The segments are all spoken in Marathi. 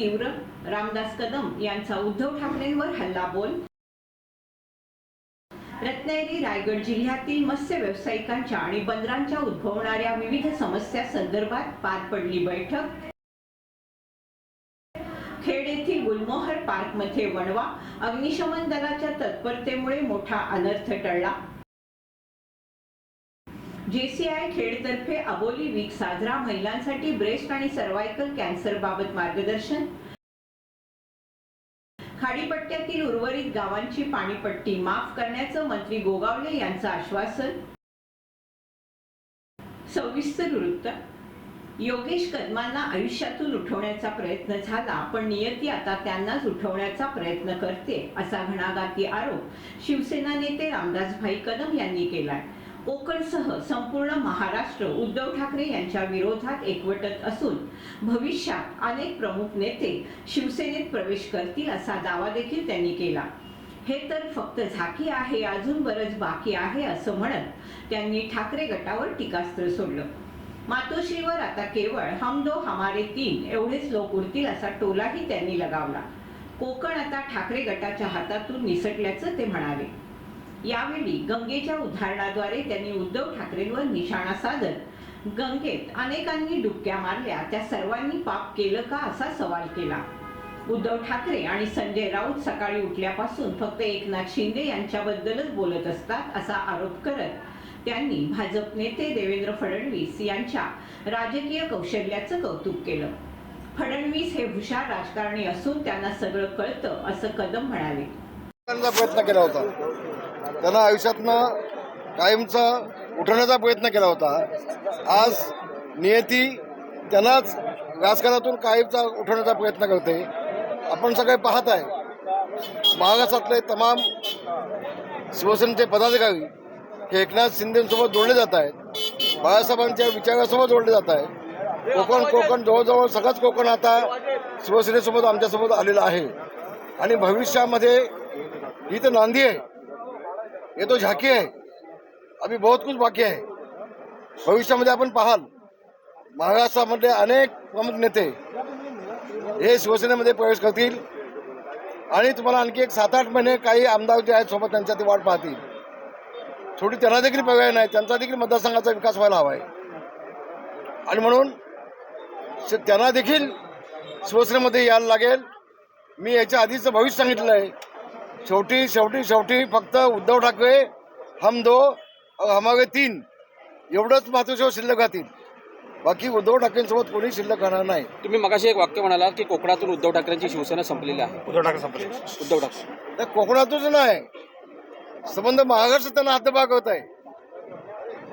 तीव्र रामदास कदम यांचा उद्धव ठाकरेंवर हल्ला बोल रत्नागिरी रायगड जिल्ह्यातील मत्स्य व्यावसायिकांच्या आणि बंदरांच्या उद्भवणाऱ्या विविध समस्या संदर्भात पार पडली बैठक. खेड येथील गुलमोहर पार्कमध्ये वणवा अग्निशमन दलाच्या तत्परतेमुळे मोठा अनर्थ टळला. जेसीआय खेडतर्फे अबोली वीक साजरा महिलांसाठी ब्रेस्ट आणि सर्वायकल कॅन्सर बाबत मार्गदर्शन. खाडीपट्ट्यातील उर्वरित गावांची पाणीपट्टी माफ करण्याचं मंत्री गोगावले यांचं आश्वासन. सविस्तर वृत्त. योगेश कदमांना आयुष्यातून उठवण्याचा प्रयत्न झाला पण नियती आता त्यांनाच उठवण्याचा प्रयत्न करते असा घणाघाती आरोप शिवसेना नेते रामदासभाई कदम यांनी केलाय. कोकणसह संपूर्ण महाराष्ट्र उद्धव ठाकरे यांच्या विरोधात एकवटत असून भविष्यात अनेक प्रमुख नेते शिवसेनेत प्रवेश करतील असा दावा देखील त्यांनी केला. हे तर फक्त झाकी आहे अजून बरंच बाकी आहे असं म्हणत त्यांनी ठाकरे गटावर टीकास्त्र सोडलं. मातोश्रीवर आता केवळ हम दो हमारे तीन एवढेच लोक उरतील असा टोलाही त्यांनी लगावला. कोकण आता ठाकरे गटाच्या हातातून निसटल्याचं ते म्हणाले. यावेळी गंगेच्या उदाहरणाद्वारे त्यांनी उद्धव ठाकरेंवर निशाणा साधत गंगेत अनेकांनी डुबक्या मारल्या त्या सर्वांनी पाप केलं का असा सवाल केला. उद्धव ठाकरे आणि संजय राऊत सकाळी उठल्यापासून फक्त एकनाथ शिंदे यांच्याबद्दलच बोलत असतात असा आरोप करत त्यांनी भाजप नेते देवेंद्र फडणवीस यांच्या राजकीय कौशल्याचं कौतुक केलं. फडणवीस हे हुशार राजकारणी असून त्यांना सगळं कळतं असं कदम म्हणाले. प्रयत्न केला होता. त्यांना आयुष्यातनं कायमचा उठवण्याचा प्रयत्न केला होता. आज नियती त्यांनाच राजकारणातून कायमचा उठवण्याचा प्रयत्न करते. आपण सगळे पाहत आहे. महाराष्ट्रातले तमाम शिवसेनेचे पदाधिकारी हे एकनाथ शिंदेसोबत जोडले जात आहेत. बाळासाहेबांच्या विचारासोबत जोडले जात आहेत. कोकण कोकण जवळजवळ सगळंच कोकण आता शिवसेनेसोबत आमच्यासोबत आलेलं आहे. आणि भविष्यामध्ये ही तर नांदी आहे. ये तो झाकी है। अभी बहुत कुछ बाकी आहे भविष्यामध्ये आपण पाहाल। महाराष्ट्रामधले अनेक प्रमुख नेते। हे शिवसेनेमध्ये प्रवेश करतील। आणि तुम्हाला आणखी एक सात आठ महिने काही आमदार जे आहेत सोबत त्यांच्या ते वाट पाहतील. थोडी त्यांना देखील पर्याय नाही त्यांचा देखील मतदारसंघाचा विकास व्हायला हवा आहे. आणि म्हणून त्यांना देखील शिवसेनेमध्ये यायला लागेल. मी याच्या आधीचं भविष्य सांगितलं आहे शेवटी शेवटी शेवटी फक्त उद्धव ठाकरे हम दो और हमारे तीन. एवढंच मातृशेव शिल्लक राहतील. बाकी उद्धव ठाकरेंसोबत कोणी शिल्लक राहणार नाही. तुम्ही मगाशी एक वाक्य म्हणालात की कोकणातून उद्धव ठाकरेंची शिवसेना संपलेली आहे. उद्धव ठाकरे संपले. उद्धव ठाकरे. तर कोकणातूनच नाही. संबंध महाराष्ट्र त्यांना हातभाग होत आहे.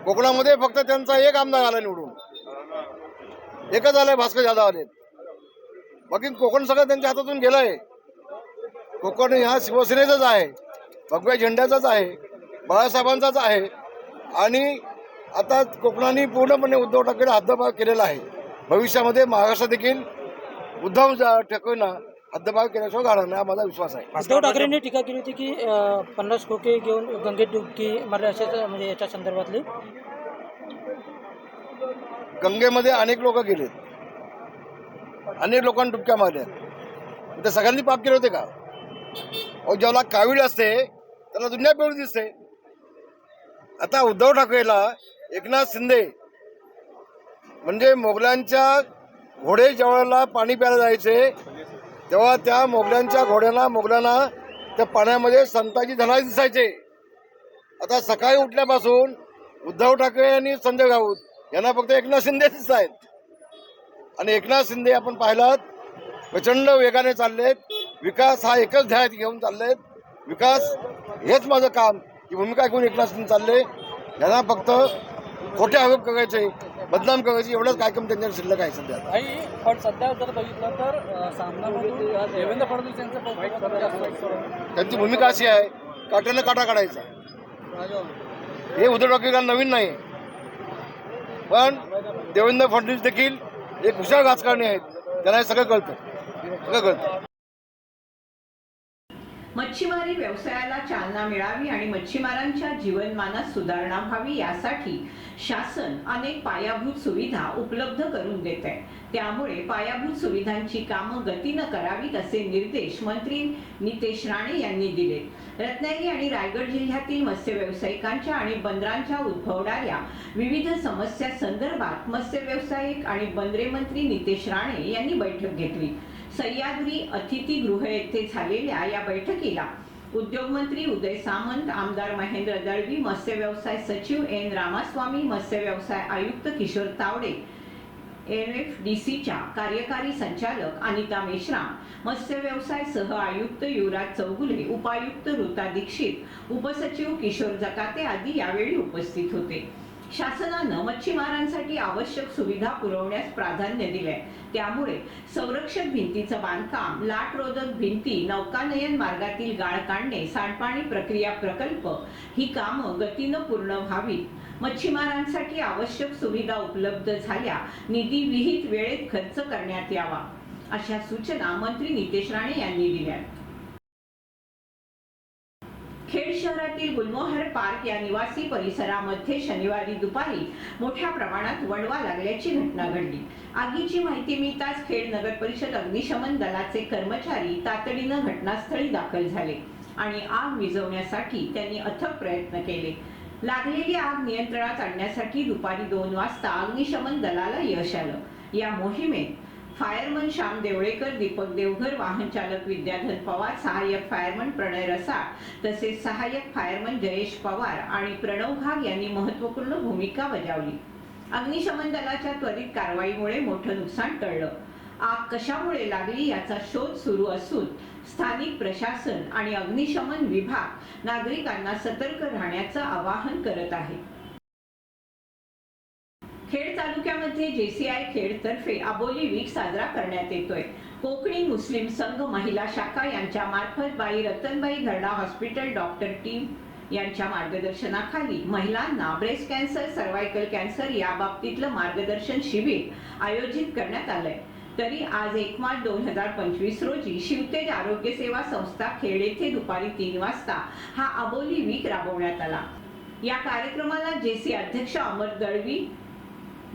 कोकणामध्ये फक्त त्यांचा एक आमदार आला निवडून. एकच आलाय भास्कर जाधव आले. बाकी कोकण सगळं त्यांच्या हातातून गेलंय. कोकण हा शिवसेनेचाच आहे. भगव्या झेंड्याचाच आहे. बाळासाहेबांचाच आहे. आणि आता कोकणाने पूर्णपणे उद्धव ठाकरे हद्दभाग केलेला आहे. भविष्यामध्ये महाराष्ट्र देखील उद्धव ठाकरेंना हद्दभाग केल्याशिवाय गाणार नाही हा माझा विश्वास आहे. उद्धव ठाकरेंनी टीका केली होती की पन्नास खोके घेऊन गंगेत डुबकी मारली अशाच म्हणजे याच्या संदर्भातली. गंगेमध्ये अनेक लोक गेलेत. अनेक लोकांनी डुबक्या मारल्या ते सगळ्यांनी पाप केले होते का? ज्याला कावीळ असते त्याला दुनिया पिवळी दिसते. आता उद्धव ठाकरेला एकनाथ शिंदे म्हणजे मोगलांच्या घोडे ज्यावेळेला पाणी प्यायला जायचे तेव्हा त्या मोगलांच्या घोड्यांना मोगलांना त्या पाण्यामध्ये संताची धनाज दिसायचे. आता सकाळी उठल्यापासून उद्धव ठाकरे आणि संजय राऊत यांना फक्त एकनाथ शिंदे दिसत आहेत आणि एकनाथ शिंदे आपण पाहिलात प्रचंड वेगाने चाललेत. विकास हा एकच ध्यायात घेऊन चाललेत विकास हेच माझं काम ही भूमिका घेऊन एकनाथ चालले यांना फक्त खोटे आरोप करायचे बदनाम करायचे एवढंच कार्यक्रम त्यांच्या शिल्लक आहे सध्या पण सध्या जर बघितलं तर देवेंद्र फडणवीस यांचं त्यांची भूमिका अशी आहे काट्यानं काटा काढायचा. हे उद्धव ठाकरेला नवीन नाही. पण देवेंद्र फडणवीस देखील एक हुशार राजकारणी आहेत. त्यांना हे सगळं कळतं. सगळं कळतं. मच्छीमारी व्यवसायाला चालना मिळावी आणि मच्छीमारांच्या जीवनमानात सुधारणा व्हावी यासाठी शासन अनेक पायाभूत सुविधा उपलब्ध करून देत आहे त्यामुळे पायाभूत सुविधांची कामं गतीनं करावीत असे निर्देश मंत्री नितेश राणे यांनी दिले. रत्नागिरी आणि रायगड जिल्ह्यातील मत्स्य व्यावसायिकांच्या आणि बंदरांच्या उद्भवणाऱ्या विविध समस्या संदर्भात मत्स्य व्यावसायिक आणि बंदरे मंत्री नितेश राणे यांनी बैठक घेतली. सह्याद्री अतिथीगृह येथे झालेल्या या बैठकीला उद्योगमंत्री उदय सामंत आमदार महेंद्र दळवी मत्स्य व्यवसाय सचिव एन रामास्वामी मत्स्य व्यवसाय आयुक्त Kishore Tawde N F D सीच्या कार्यकारी संचालक अनिता मेश्राम मत्स्य व्यवसाय सह आयुक्त युवराज चौगुले उपायुक्त ऋता दीक्षित उपसचिव किशोर जकाते आदी यावेळी उपस्थित होते. शासनानं मच्छीमारांसाठी आवश्यक सुविधा पुरवण्यास प्राधान्य दिलंय. त्यामुळे संरक्षक भिंतीचं बांधकाम लाटरोधक भिंती नौकानयन मार्गातील गाळ काढणे सांडपाणी प्रक्रिया प्रकल्प ही कामं गतीनं पूर्ण व्हावीत. मच्छीमारांसाठी आवश्यक सुविधा उपलब्ध झाल्या निधी विहित वेळेत खर्च करण्यात यावा अशा सूचना मंत्री नितेश राणे यांनी दिल्या खेड शहरातील गुलमोहर पार्क या निवासी परिसरामध्ये शनिवारी दुपारी मोठ्या प्रमाणात वणवा लागल्याची घटना घडली. आगीची माहिती मिळताच खेड नगर परिषद अग्निशमन दलाचे कर्मचारी तातडीनं घटनास्थळी दाखल झाले आणि आग विझवण्यासाठी त्यांनी अथक प्रयत्न केले. लागलेली आग नियंत्रणात आणण्यासाठी दुपारी दोन वाजता अग्निशमन दलाला यश आलं. या मोहिमेत फायरमन श्याम देवळेकर दीपक देवघर वाहन चालक विद्याधर पवार सहाय्यक फायरमन प्रणय रसाळ तसेच सहाय्यक फायरमन जयेश पवार आणि प्रणव घाग यांनी महत्त्वपूर्ण भूमिका बजावली. अग्निशमन दलाच्या त्वरित कारवाईमुळे मोठं नुकसान टळलं. आग कशामुळे लागली याचा शोध सुरू असून स्थानिक प्रशासन आणि अग्निशमन विभाग नागरिकांना सतर्क राहण्याचं आवाहन करत आहे. खेड तालुक्यामध्ये जे सी आय खेडतर्फे अबोली वीक साजरा करण्यात येतोय. कोकणी मुस्लिम संघ महिला शाखा यांच्या मार्फत बाई Ratanbai Gharda hospital doctor team यांच्या मार्गदर्शनाखाली महिलांना ब्रेस्ट कॅन्सर सर्वायकल कॅन्सर या बाबतीतलं मार्गदर्शन शिबिर आयोजित करण्यात आलंय. तरी आज एक मार्च दोन हजार पंचवीस रोजी शिवतेज आरोग्य सेवा संस्था खेड येथे दुपारी तीन वाजता हा अबोली वीक राबवण्यात आला. या कार्यक्रमाला जेसी अध्यक्ष Amar Dalvi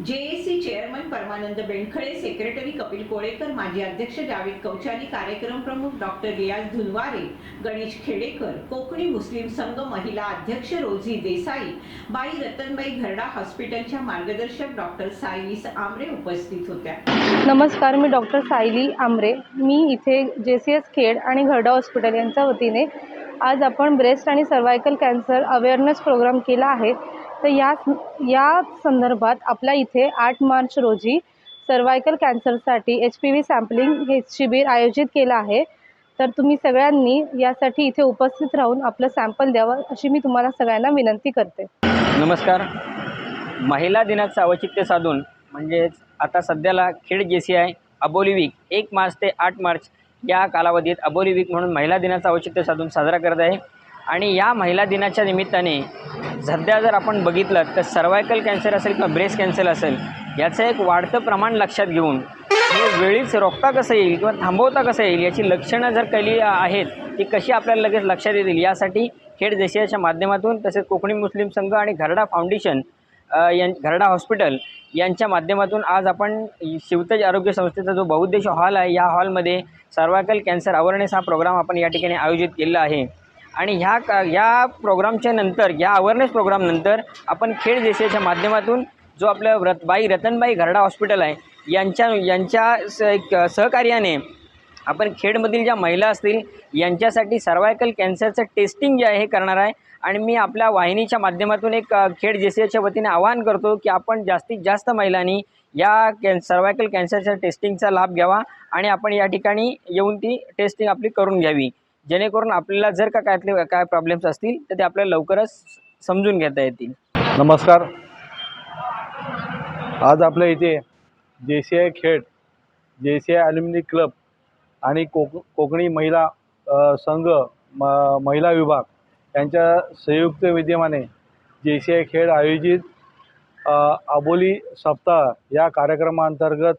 JAC chairman Parmanand Benkhale secretary Kapil Kolekar माजी अध्यक्ष जावेद कौचाली कार्यक्रम प्रमुख डॉक्टर रियाज धुनवारे गणेश खेडेकर कोकणी मुस्लिम संघ महिला अध्यक्ष रोझी देसाई बाई रतनबाई घरडा हॉस्पिटलच्या मार्गदर्शक डॉक्टर सायलीस आमरे उपस्थित होत्या. नमस्कार मी डॉक्टर सायली आमरे. मी इथे जे सी एस खेड आणि घरडा हॉस्पिटल यांच्या वतीने आज आपण ब्रेस्ट आणि सर्वायकल कॅन्सर अवेअरनेस प्रोग्राम केला आहे. तर या या संदर्भात आपल्या इथे आठ मार्च रोजी सर्वायकल कॅन्सरसाठी एच पी व्ही सॅम्पलिंग हे शिबिर आयोजित केलं आहे. तर तुम्ही सगळ्यांनी यासाठी इथे उपस्थित राहून आपलं सॅम्पल द्यावं अशी मी तुम्हाला सगळ्यांना विनंती करते. नमस्कार. महिला दिनाचं औचित्य साधून म्हणजेच आता सध्याला Khed J C I Aboli weak एक मार्च ते आठ मार्च या कालावधीत अबोली वीक म्हणून महिला दिनाचं औचित्य साधून साजरा करत आहे. आणि या महिला दिनाच्या निमित्ताने सध्या जर आपण बघितलं तर सर्वायकल कॅन्सर असेल किंवा ब्रेस्ट कॅन्सर असेल याचं एक वाढतं प्रमाण लक्षात घेऊन हे वेळीच रोखता कसं येईल किंवा थांबवता कसं येईल याची लक्षणं जर कळली आहेत ती कशी आपल्याला लगेच लक्षात येतील यासाठी खेड देशियाच्या माध्यमातून तसेच कोकणी मुस्लिम संघ आणि घरडा फाउंडेशन यां घरडा हॉस्पिटल यांच्या माध्यमातून आज आपण शिवतेज आरोग्य संस्थेचा जो बहुउद्देश हॉल आहे या हॉलमध्ये सर्वायकल कॅन्सर अवेअरनेस हा प्रोग्राम आपण या ठिकाणी आयोजित केलेला आहे. आणि ह्या का या प्रोग्रामच्या नंतर या अवेअरनेस प्रोग्रामनंतर आपण खेड देशाच्या माध्यमातून जो आपलं रत बाई रतनबाई घरडा हॉस्पिटल आहे यांच्या यांच्या स एक सहकार्याने आपण खेडमधील ज्या महिला असतील यांच्यासाठी सर्वायकल कॅन्सरचं टेस्टिंग जे आहे हे करणार आहे. आणि मी आपल्या वाहिनीच्या माध्यमातून एक खेड जेसीएच्या वतीने आवाहन करतो की आपण जास्तीत जास्त महिलांनी या कॅन सर्वायकल कॅन्सरच्या टेस्टिंगचा लाभ घ्यावा आणि आपण या ठिकाणी येऊन ती टेस्टिंग आपली करून घ्यावी. जेणेकरून आपल्याला जर का काय काय प्रॉब्लेम्स असतील तर ते आपल्याला लवकरच समजून घेता येतील. नमस्कार. आज आपल्या इथे जे C I Khed J C I alumni club आणि कोक कोकणी महिला संघ म महिला विभाग यांच्या संयुक्त विद्यमाने जे सी आय खेड आयोजित अबोली सप्ताह या कार्यक्रमाअंतर्गत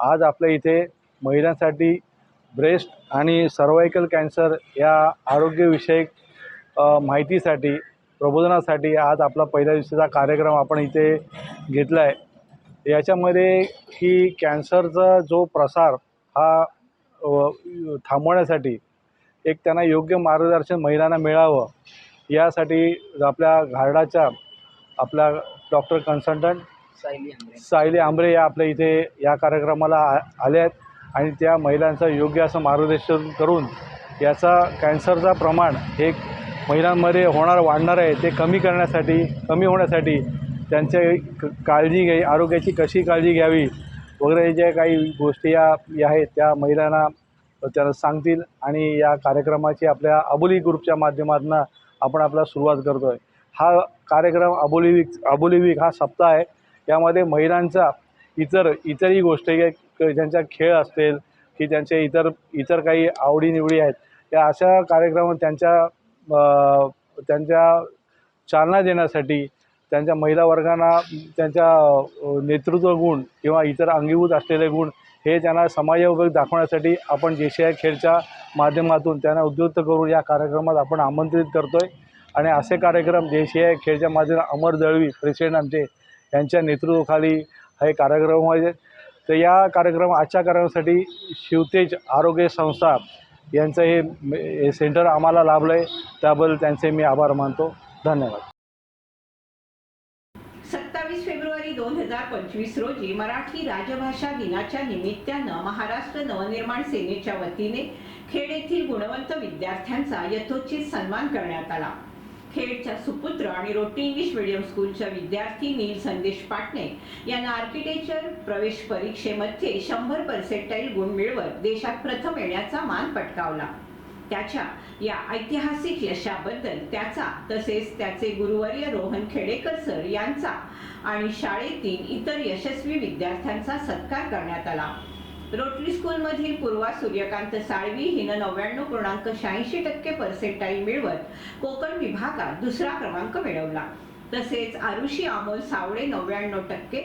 आज आपल्या इथे महिलांसाठी ब्रेस्ट आणि सर्वायकल कॅन्सर या आरोग्यविषयक माहितीसाठी प्रबोधनासाठी आज आपला पहिल्या दिवशीचा कार्यक्रम आपण इथे घेतला आहे याच्यामध्ये की कॅन्सरचा जो प्रसार हा थांबवण्यासाठी एक त्यांना योग्य मार्गदर्शन महिलांना मिळावं यासाठी आपल्या घारडाच्या आपल्या डॉक्टर कन्सल्टंट सायली आंबरे या आपल्या इथे या कार्यक्रमाला आ आले आहेत. आणि त्या महिलांचं योग्य असं मार्गदर्शन करून याचा कॅन्सरचा प्रमाण हे महिलांमध्ये होणार वाढणार आहे ते कमी करण्यासाठी कमी होण्यासाठी त्यांच्या क काळजी घ्यावी आरोग्याची कशी काळजी घ्यावी वगैरे ज्या काही गोष्टी या या आहेत त्या महिलांना त्यांना सांगतील आणि या कार्यक्रमाची आपल्या अबोली ग्रुपच्या माध्यमातून आपण आपला सुरुवात करतो आहे हा कार्यक्रम अबोली वीक अबोली वीक हा सप्ताह आहे. यामध्ये महिलांचा इतर इतरही गोष्टी आहे, क- ज्यांचा खेळ असतील की त्यांचे इतर इतर काही आवडीनिवडी आहेत त्या अशा कार्यक्रम त्यांच्या त्यांच्या चालना देण्यासाठी त्यांच्या महिला वर्गांना त्यांच्या नेतृत्व गुण किंवा इतर अंगीभूत असलेले गुण हे त्यांना समाजोपयोग दाखवण्यासाठी आपण जे आय खेळच्या माध्यमातून त्यांना उद्युक्त करून या कार्यक्रमात आपण आमंत्रित करतो आहे आणि असे कार्यक्रम जे आय खेळच्या माध्यमात अमर दळवी प्रेसिडेंट आमचे यांच्या नेतृत्वाखाली हे कार्यक्रम व्हायचे तर या कार्यक्रम आजच्या कार्यक्रमासाठी शिवतेज आरोग्य संस्था यांचं हे हे सेंटर आम्हाला लाभलं आहे त्याबद्दल त्यांचे मी आभार मानतो. धन्यवाद. सत्तावीस फेब्रुवारी दोन हजार पंचवीस रोजी मराठी राजभाषा दिनाच्या निमित्तानं महाराष्ट्र नवनिर्माण सेनेच्या वतीने खेड येथील गुणवंत विद्यार्थ्यांचा यथोचित सन्मान करण्यात आला. खेडच्या सुपुत्र आणि रोटी इंग्लिश मिडियम स्कूलच्या विद्यार्थी नील संदेश पाटणे यांना आर्किटेक्चर प्रवेश परीक्षेमध्ये शंभर पर्सेंटाईल गुण मिळवत देशात प्रथम येण्याचा मान पटकावला. त्याच्या या ऐतिहासिक यशाबद्दल त्याचा तसेच त्याचे गुरुवर्य रोहन खेडेकर सर यांचा आणि शाळेतील इतर यशस्वी विद्यार्थ्यांचा सत्कार करण्यात आला. रोटरी स्कूलमधील पूर्वा सूर्यकांत साळवी हिनं नव्याण्णव पूर्णांक शहाऐंशी टक्के पर्सेंटाईल मिळवत कोकण विभागात दुसरा क्रमांक मिळवला. तसेच आरुषी अमोल सावळे नव्याण्णव टक्के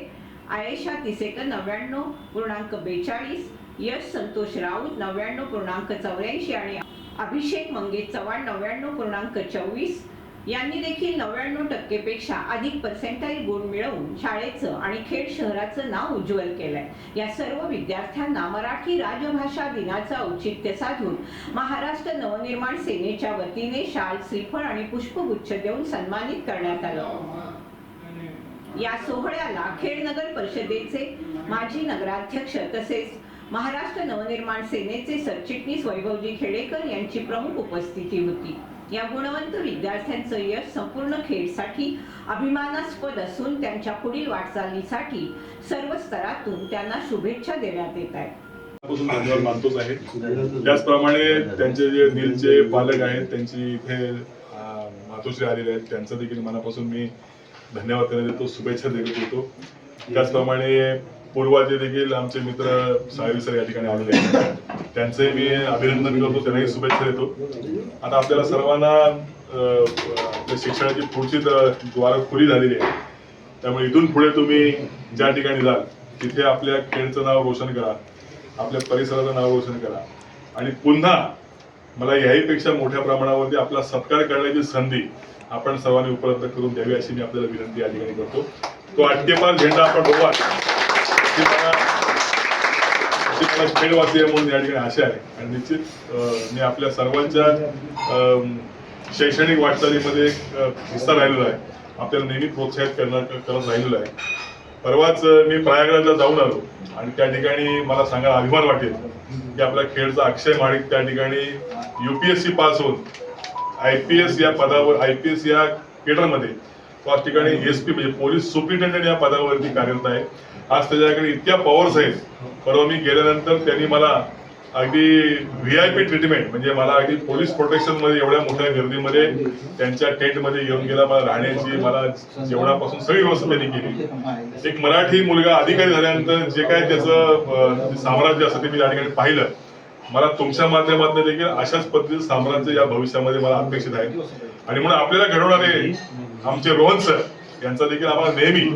आयेशा तिसेकर नव्याण्णव पूर्णांक बेचाळीस यश संतोष राऊत नव्याण्णव पूर्णांक चौऱ्याऐंशी आणि अभिषेक मंगेश चव्हाण नव्याण्णव पूर्णांक चोवीस यांनी देखील नव्याण्णव टक्केपेक्षा अधिक पर्सेंटाईल गुण मिळवून शाळेचं आणि खेड शहराचं नाव उज्ज्वल केलंय. या सर्व विद्यार्थ्यांना मराठी राजभाषा दिनाचं औचित्य साधून महाराष्ट्र नवनिर्माण सेनेच्या वतीने शाल श्रीफळ आणि पुष्पगुच्छ देऊन सन्मानित करण्यात आलं. या सोहळ्याला खेड नगर परिषदेचे माजी नगराध्यक्ष तसेच महाराष्ट्र नवनिर्माण सेनेचे सरचिटणीस वैभवजी खेडेकर यांची प्रमुख उपस्थिती होती. या गुणवंत विद्यार्थ्यांचं यश संपूर्ण खेळसाठी अभिमानास्पद असून त्यांच्या पुढील वाटचालीसाठी सर्व स्तरातून त्यांना शुभेच्छा देण्यात येत आहेत. धन्यवाद मानतोच आहे. त्याचप्रमाणे त्यांचे जे नीलचे पालक आहेत त्यांची इथे मातोश्री आलेले आहेत. त्यांचं देखील मनापासून मी धन्यवाद करण्यात येतो शुभेच्छा देखील देतो त्याचप्रमाणे पूर्वाचे देखील आमचे मित्र साहेब सर या ठिकाणी आलेले आहेत. त्यांचे मी अभिनंदन करतो. त्यांनाही शुभेच्छा देतो. आता आपल्याला सर्वांना आपल्या शिक्षणाची पुढची द्वार खुली झालेली आहे त्यामुळे इथून पुढे तुम्ही ज्या ठिकाणी जाल तिथे आपल्या खेळचं नाव रोशन करा. आपल्या परिसराचं नाव रोशन करा. आणि पुन्हा मला याहीपेक्षा मोठ्या प्रमाणावरती आपला सत्कार करण्याची संधी आपण सर्वांनी उपलब्ध करून द्यावी अशी मी आपल्याला विनंती या ठिकाणी करतो. तो आटकेपार झेंडा आपण रोवा. ही मला म्हणून या ठिकाणी आशा आहे. आणि निश्चित मी आपल्या सर्वांच्या अं, शैक्षणिक वाटचालीमध्ये एक हिस्सा राहिलेला आहे. आपल्याला नेहमी प्रोत्साहित करणार करत राहिलेलो आहे. परवाच मी प्रयागराजला जाऊन आलो. आणि त्या ठिकाणी मला सांगायला अभिमान वाटेल की आपल्या खेळचा अक्षय माणिक त्या ठिकाणी युपीएससी पास होऊन आय पी एस या पदावर आय पी एस या केडरमध्ये तो आज ठिकाणी एस पी म्हणजे पोलीस सुप्रिटेंडेंट या पदावरती कार्यरत आहे. आज त्याच्याकडे इतक्या पॉवर्स आहेत. परवा मी गेल्यानंतर त्यांनी मला अगदी व्ही आय पी ट्रीटमेंट म्हणजे मला अगदी पोलीस प्रोटेक्शनमध्ये एवढ्या मोठ्या गर्दीमध्ये त्यांच्या टेंटमध्ये येऊन गेला मला राहण्याची मला जेवणापासून सगळी व्यवस्था त्यांनी केली. एक मराठी मुलगा अधिकारी झाल्यानंतर जे काय त्याचं साम्राज्य असतं ते मी त्या ठिकाणी पाहिलं. मला तुमच्या माध्यमातून देखील अशाच पद्धतीचं साम्राज्य या भविष्यामध्ये मला अपेक्षित आहे. आणि म्हणून आपल्याला घडवणारे आमचे रोहन सर यांचा देखील आम्हाला नेहमी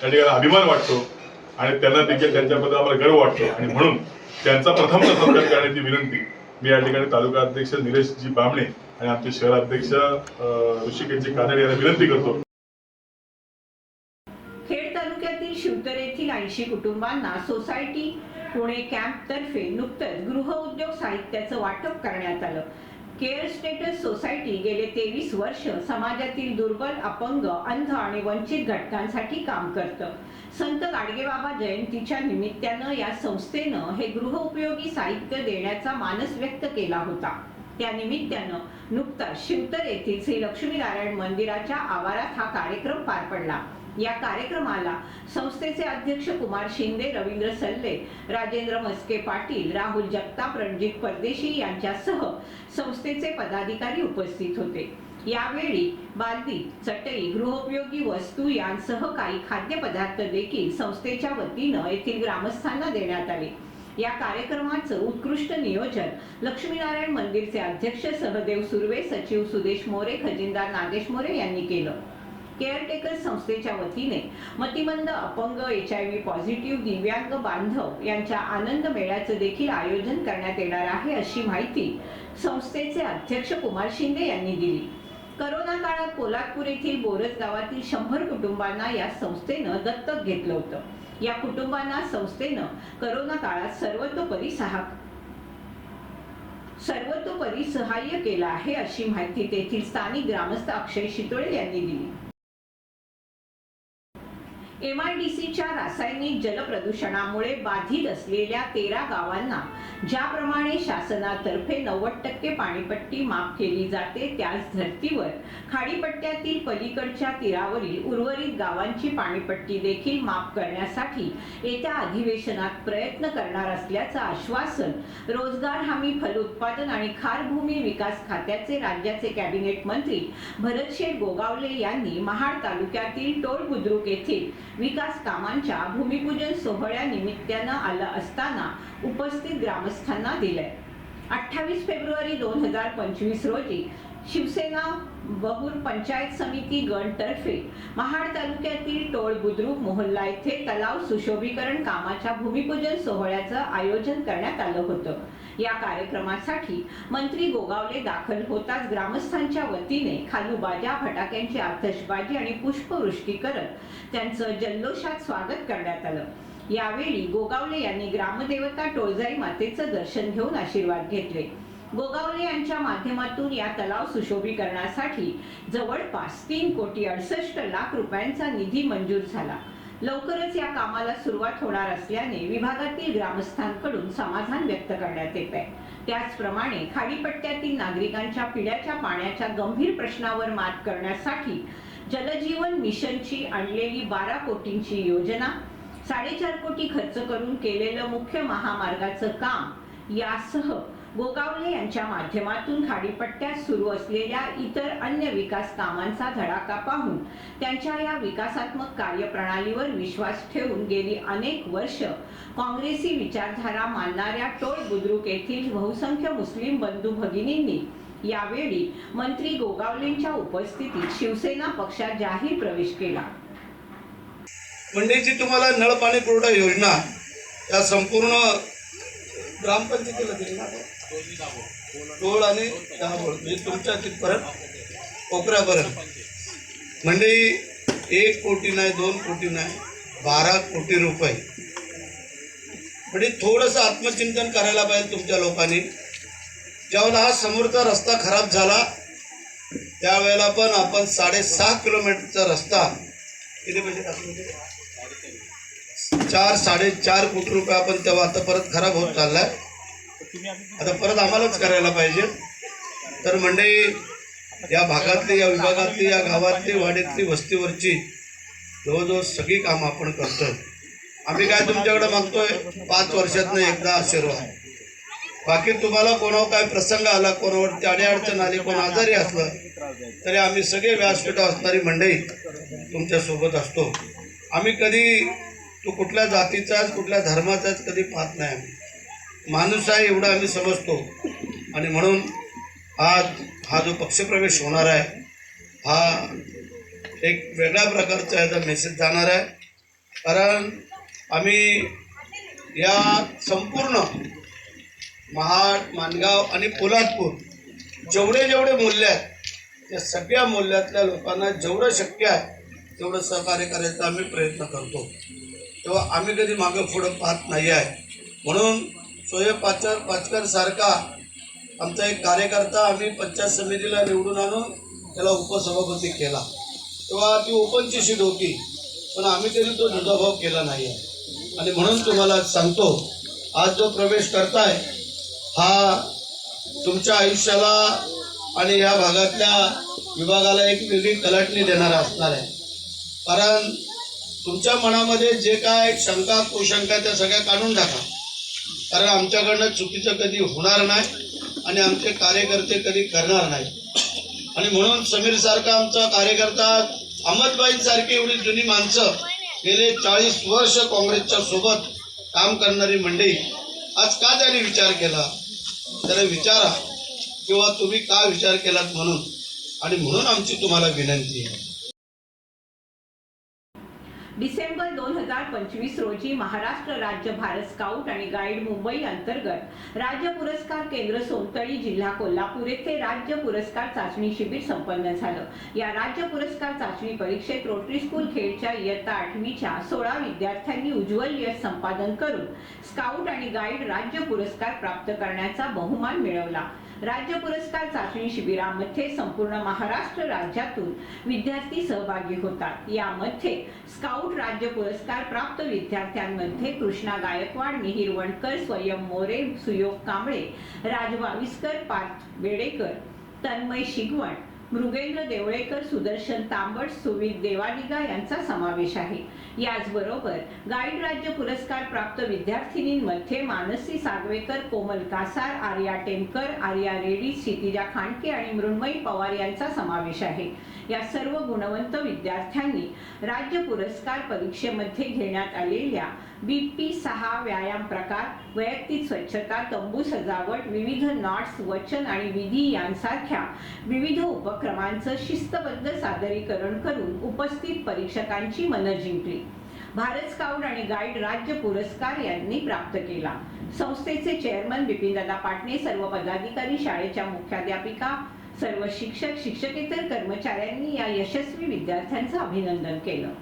त्या ठिकाणी अभिमान वाटतो. आणि त्यांना देखील त्यांच्याबद्दल आम्हाला गर्व वाटतो. आणि म्हणून त्यांचा प्रथम सत्कार करण्याची विनंती मी या ठिकाणी तालुका अध्यक्ष निलेशजी बामणे आणि आमचे शहर अध्यक्ष ऋषिकेशजी कानडे यांना विनंती करतो. खेड तालुक्यातील शिवतर येथील ऐंशी कुटुंबांना सोसायटी पुणे कॅम्प तर्फे नुकतंच गृहउद्योग साहित्याचं वाटप करण्यात आलं. केअर स्टेटस सोसायटी गेले तेवीस वर्ष समाजातील दुर्बल अपंग अंध आणि वंचित घटकांसाठी काम करतं. संत गाडगेबाबा जयंतीच्या निमित्तानं या संस्थेनं हे गृहउपयोगी साहित्य देण्याचा मानस व्यक्त केला होता. त्या निमित्तानं नुकताच शिवतर येथील श्री लक्ष्मीनारायण मंदिराच्या आवारात हा कार्यक्रम पार पडला. या कार्यक्रमाला संस्थेचे अध्यक्ष कुमार शिंदे रवींद्र सल्ले राजेंद्र मस्के पाटील राहुल जगताप रणजित परदेशी यांच्यासह संस्थेचे पदाधिकारी उपस्थित होते. यावेळी बालदी चटई गृहोपयोगी वस्तू यांसह काही खाद्यपदार्थ देखील संस्थेच्या वतीनं येथील ग्रामस्थांना देण्यात आले. या कार्यक्रमाचं उत्कृष्ट नियोजन लक्ष्मीनारायण मंदिरचे अध्यक्ष सहदेव सुर्वे सचिव सुदेश मोरे खजिनदार नागेश मोरे यांनी केलं. केअरटेकर संस्थेच्या वतीने मतिमंद अपंग एच आय व्ही पॉझिटिव्ह दिव्यांग बांधव यांच्या आनंद मेळ्याचं देखील आयोजन करण्यात येणार आहे अशी माहिती संस्थेचे अध्यक्ष कुमार शिंदे यांनी दिली. करोना काळात पोलादपूर येथील बोरज गावातील शंभर कुटुंबांना या संस्थेनं दत्तक घेतलं होतं. या कुटुंबांना संस्थेनं करोना काळात सर्वतोपरी सहा सर्वतोपरी सहाय्य केलं आहे अशी माहिती तेथील स्थानिक ग्रामस्थ अक्षय शितोळे यांनी दिली. एमआयडीसीच्या रासायनिक जलप्रदूषणामुळे बाधित असलेल्या तेरा गावांना ज्याप्रमाणे शासनातर्फे नव्वद टक्के पाणीपट्टी माफ केली जाते त्याच धर्तीवर खाडीपट्ट्यातील पलीकडच्या तीरावरील उर्वरित गावांची पाणीपट्टी देखील माफ करण्यासाठी येत्या अधिवेशनात प्रयत्न करणार असल्याचं आश्वासन रोजगार हमी फलोत्पादन आणि खारभूमी विकास खात्याचे राज्याचे कॅबिनेट मंत्री भरतशेठ गोगावले यांनी महाड तालुक्यातील टोळ बुद्रुक येथील विकास कामांच्या भूमिपूजन सोहळ्यानिमित्तानं आलं असताना उपस्थित ग्रामस्थांना दिलंय. अठ्ठावीस फेब्रुवारी दोन हजार पंचवीस रोजी शिवसेना बहुर पंचायत समिती गणतर्फे महाड तालुक्यातील टोळ बुद्रुक मोहल्ला येथे तलाव सुशोभीकरण कामाच्या भूमिपूजन सोहळ्याचं आयोजन करण्यात आलं होतं. या कार्यक्रमासाठी मंत्री गोगावले दाखल होताच ग्रामस्थांच्या वतीने खालूबाजा फटाक्यांची आतषबाजी आणि पुष्पवृष्टी करत त्यांचं जल्लोषात स्वागत करण्यात आलं. यावेळी गोगावले यांनी ग्रामदेवता टोळजाई मातेचं दर्शन घेऊन आशीर्वाद घेतले. गोगावले यांच्या माध्यमातून या तलाव सुशोभीकरणासाठी जवळपास तीन कोटी अडसष्ट लाख रुपयांचा निधी मंजूर झाला. लवकरच या कामाला सुरुवात होणार असल्याने विभागातील ग्रामस्थांकडून समाधान व्यक्त करण्यात येत आहे. त्याचप्रमाणे खाडीपट्ट्यातील नागरिकांच्या पिण्याच्या पाण्याच्या गंभीर प्रश्नावर मात करण्यासाठी जलजीवन मिशनची आणलेली बारा कोटींची योजना साडेचार कोटी खर्च करून केलेलं मुख्य महामार्गाचं काम यासह गोगावले यांच्या माध्यमातून खाडीपट्ट्यात सुरू असलेल्या इतर अन्य विकास कामांचा धडाका पाहून त्यांच्या या विकासात्मक कार्यप्रणालीवर विश्वास ठेवून गेली अनेक वर्ष काँग्रेसी विचारधारा मानणाऱ्या टोळ बुद्रुक येथील बहुसंख्य मुस्लिम बंधू भगिनींनी यावेळी मंत्री गोगावलेंच्या उपस्थितीत शिवसेना पक्षात जाहीर प्रवेश केला. मंडईची तुम्हाला नळ पाणी पुरवठा योजना या संपूर्ण ग्रामपंचायतीला दिली ना टोळ आणि दहाबोळ म्हणजे तुमच्या तिथपर्यंत कोपऱ्यापर्यंत. मंडई एक कोटी नाही दोन कोटी नाही बारा कोटी रुपये. म्हणजे थोडंसं आत्मचिंतन करायला पाहिजे तुमच्या लोकांनी. ज्यावेळेला हा समोरचा रस्ता खराब झाला त्यावेळेला पण आपण साडेसहा किलोमीटरचा रस्ता किती पैसे टाकले चार साडेचार कोटी रुपये आपण तेव्हा आता परत खराब होत चाललाय. आता परत आम्हालाच करायला पाहिजे. तर मंडळी या भागातली या विभागातली या गावातली वाडीतली वस्तीवरची जवळजवळ सगळी कामं आपण करतो आम्ही काय तुमच्याकडे मागतोय? पाच वर्षातनं एकदा आशीर्वाद बाकी तुम्हाला कोणावर काय प्रसंग आला कोणावर कोणावरती अडीअडचण आली कोण आजारी असलं तरी आम्ही सगळे व्यासपीठ असणारी मंडळी तुमच्यासोबत असतो. आम्ही कधी तो कुठल्या जातीचाच कुठल्या धर्माचाच कधी पाहत नाही आम्ही. माणूस आहे एवढं आम्ही समजतो. आणि म्हणून आज हा जो पक्षप्रवेश होणार आहे हा एक वेगळ्या प्रकारचा याचा मेसेज जाणार आहे. कारण आम्ही या संपूर्ण महाड माणगाव आणि पोलादपूर जेवढे जेवढे मूल्य आहेत त्या सगळ्या मूल्यातल्या लोकांना जेवढं शक्य आहे तेवढं सहकार्य करायचा आम्ही प्रयत्न करतो. तेव्हा आम्ही कधी मागं पुढं पाहत नाही आहे म्हणून सोये पाचर पाचकर सारखा आमचा एक कार्यकर्ता आम्ही पंचायत समितीला निवडून आणून त्याला उपसभापती केला. तेव्हा ती ओपनची सीट होती पण आम्ही तरी तो दुजाभाव केला नाही आहे आणि म्हणून तुम्हाला सांगतो आज जो प्रवेश करताय हा तुमच्या आयुष्याला आणि या भागातल्या विभागाला एक वेगळी कलाटणी देणारा असणार आहे. कारण तुमच्या मनामध्ये जे काय शंका कुशंका त्या सगळ्या काढून टाका. कारण आमच्याकडनं चुकीचं कधी होणार नाही आणि आमचे कार्यकर्ते कधी करणार नाही. आणि म्हणून समीर सारखा आमचा कार्यकर्ता अहमदबाईंसारखी एवढी जुनी माणसं गेले चाळीस वर्ष काँग्रेसच्या सोबत काम करणारी मंडळी. आज का त्यांनी विचार केला? त्याला विचारा. किंवा तुम्ही का विचार केलात म्हणून? आणि म्हणून आमची तुम्हाला विनंती आहे. डिसेंबर दोन हजार पंचवीस रोजी महाराष्ट्र राज्य भारत स्काउट आणि गाईड मुंबई अंतर्गत राज्य पुरस्कार केंद्र सोनतळी जिल्हा कोल्हापूर येथे राज्य पुरस्कार चाचणी शिबिर संपन्न झालं. या राज्य पुरस्कार चाचणी परीक्षेत रोटरी स्कूल खेडच्या इयत्ता आठवीच्या सोळा विद्यार्थ्यांनी उज्ज्वल यश संपादन करून स्काउट आणि गाईड राज्य पुरस्कार प्राप्त करण्याचा बहुमान मिळवला. राज्य पुरस्कार चाचणी शिबिरामध्ये संपूर्ण महाराष्ट्र राज्यातून विद्यार्थी सहभागी होतात. यामध्ये स्काउट राज्य पुरस्कार प्राप्त विद्यार्थ्यांमध्ये कृष्णा गायकवाड मिहीर वणकर स्वयं मोरे सुयोग कांबळे राजवाविस्कर पार्थ बेडेकर तन्मय शिगवण मृगेंद्र देवळेकर सुदर्शन तांबट सुवीर देवालिगा यांचा समावेश आहे. याचबरोबर गाईड राज्य पुरस्कार प्राप्त विद्यार्थिनींमध्ये मानसी सागवेकर कोमल कासार आर्या टेमकर आर्या रेड्डी क्षितिजा खांडके आणि मृण्मयी पवार यांचा समावेश आहे. या सर्व गुणवंत विद्यार्थ्यांनी राज्य पुरस्कार परीक्षेमध्ये घेण्यात आलेल्या बी पी सहा व्यायाम प्रकार वैयक्तिक स्वच्छता तंबू सजावट विविध नॉट्स वचन आणि विधी यांसारख्या विविध उपक्रमांचं शिस्तबद्ध सादरीकरण करून उपस्थित परीक्षकांची मनं जिंकली. भारत स्काउट आणि गाईड राज्य पुरस्कार यांनी प्राप्त केला. संस्थेचे चेअरमन बिपिनदादा पाटणे सर्व पदाधिकारी शाळेच्या मुख्याध्यापिका सर्व शिक्षक शिक्षकेतर कर्मचाऱ्यांनी या यशस्वी विद्यार्थ्यांचं अभिनंदन केलं.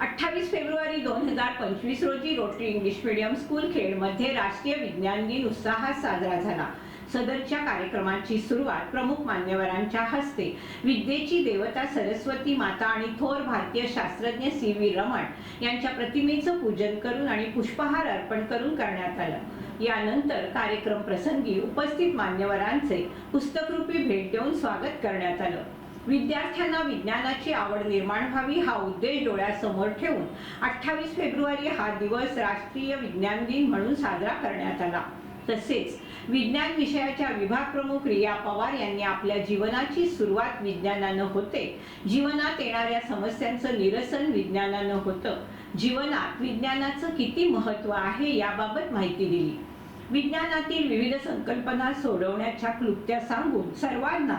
अठ्ठावीस फेब्रुवारी दोन हजार पंचवीस रोजी रोटरी इंग्लिश मीडियम स्कूल खेडमध्ये राष्ट्रीय विज्ञान दिन उत्साहात साजरा झाला. सदरच्या कार्यक्रमाची सुरुवात प्रमुख मान्यवरांच्या हस्ते विद्येची देवता सरस्वती माता आणि थोर भारतीय शास्त्रज्ञ सी व्ही रमण यांच्या प्रतिमेचं पूजन करून आणि पुष्पहार अर्पण करून करण्यात आलं. यानंतर कार्यक्रम प्रसंगी उपस्थित मान्यवरांचे पुस्तकरूपी भेट देऊन स्वागत करण्यात आलं. विद्यार्थ्यांना विज्ञानाची आवड निर्माण व्हावी हा उद्देश डोळ्यासमोर ठेवून अठ्ठावीस फेब्रुवारी हा दिवस राष्ट्रीय विज्ञान दिन म्हणून साजरा करण्यात आला. तसेच विज्ञान विषयाच्या विभाग प्रमुख रिया पवार यांनी आपल्या जीवनाची सुरुवात विज्ञानानं होते. जीवनात येणाऱ्या समस्यांचं निरसन विज्ञानानं होतं. जीवनात विज्ञानाचं किती महत्त्व आहे याबाबत माहिती दिली. विज्ञानातील विविध संकल्पना सोडवण्याच्या क्लुप्त्या सांगून सर्वांना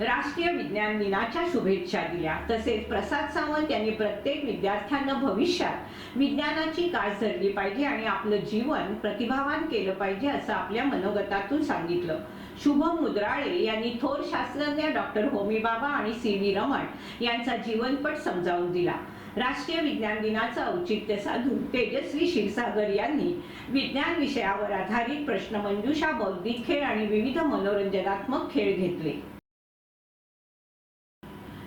राष्ट्रीय विज्ञान दिनाच्या शुभेच्छा दिल्या. तसेच प्रसाद सावंत यांनी प्रत्येक विद्यार्थ्यांना भविष्यात विज्ञानाची कास धरली पाहिजे आणि आपलं जीवन प्रतिभावान केलं पाहिजे असं आपल्या मनोगतातून सांगितलं. शुभम मुद्राळे यांनी थोर शास्त्रज्ञ डॉक्टर होमी बाबा आणि सी व्ही रमण यांचा जीवनपट समजावून दिला. राष्ट्रीय विज्ञान दिनाचं औचित्य साधून तेजस्वी क्षीरसागर यांनी विज्ञान विषयावर आधारित प्रश्नमंजुषा बौद्धिक खेळ आणि विविध मनोरंजनात्मक खेळ घेतले.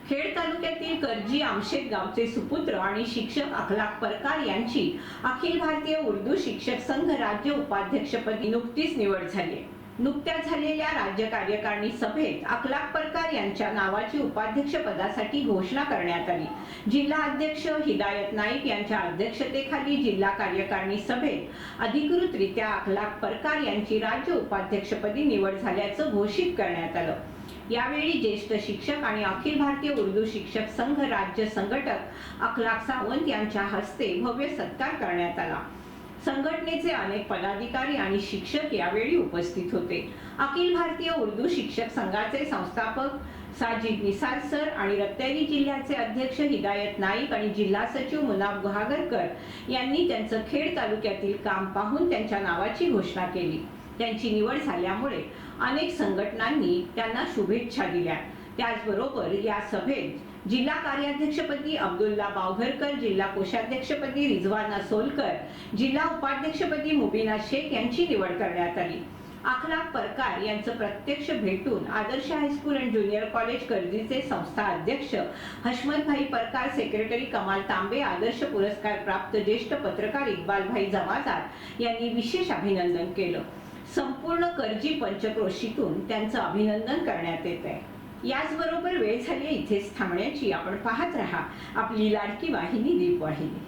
खेड तालुक्यातील करजी आमशेत गावचे सुपुत्र आणि शिक्षक अखलाक परकार यांची अखिल भारतीय उर्दू शिक्षक संघ राज्य उपाध्यक्षपदी नुकतीच निवड झाली आहे. नुकत्याच झालेल्या राज्य कार्यकारिणी सभेत अखलाक परकार यांच्या नावाची उपाध्यक्ष पदासाठी घोषणा करण्यात आली जिल्हा अध्यक्ष हिदायत नाईक यांच्या अध्यक्षतेखाली जिल्हा कार्यकारिणी सभेत अधिकृतरित्या अखलाक परकार यांची राज्य उपाध्यक्षपदी निवड झाल्याचं घोषित करण्यात आलं यावेळी ज्येष्ठ शिक्षक आणि अखिल भारतीय उर्दू शिक्षक संघ राज्य संघटक अखलाक सावंत यांच्या हस्ते भव्य सत्कार करण्यात आला. संघटनेचे अनेक पदाधिकारी आणि शिक्षक यावेळी उपस्थित होते. अखिल भारतीय उर्दू शिक्षक संघाचे संस्थापक साजिद निसार सर आणि रत्नागिरी जिल्ह्याचे अध्यक्ष हिदायत नाईक आणि जिल्हा सचिव मुनाब गुहागरकर यांनी त्यांचं खेड तालुक्यातील काम पाहून त्यांच्या नावाची घोषणा केली. त्यांची निवड झाल्यामुळे अनेक संघटनांनी त्यांना शुभेच्छा दिल्या. त्याचबरोबर या सभेत जिल्हा कार्याध्यक्षपदी अब्दुल्ला बावघरकर जिल्हा कोषाध्यक्षपदी रिझवाना सोलकर जिल्हा उपाध्यक्षपदी मुबीना शेख यांची निवड करण्यात आली. अखलाक परकार यांचं प्रत्यक्ष भेटून Adarsh high school and junior college कर्जीचे संस्था अध्यक्ष हशमतभाई परकार सेक्रेटरी कमाल तांबे आदर्श पुरस्कार प्राप्त ज्येष्ठ पत्रकार इक्बालभाई जमादार यांनी विशेष अभिनंदन केलं. संपूर्ण कर्जी पंचक्रोशीतून त्यांचं अभिनंदन करण्यात येत आहे याचबरोबर वेळ झाली इथेच थांबण्याची. आपण पाहत राहा. आपली लाडकी वाहिनी दीप वाहिनी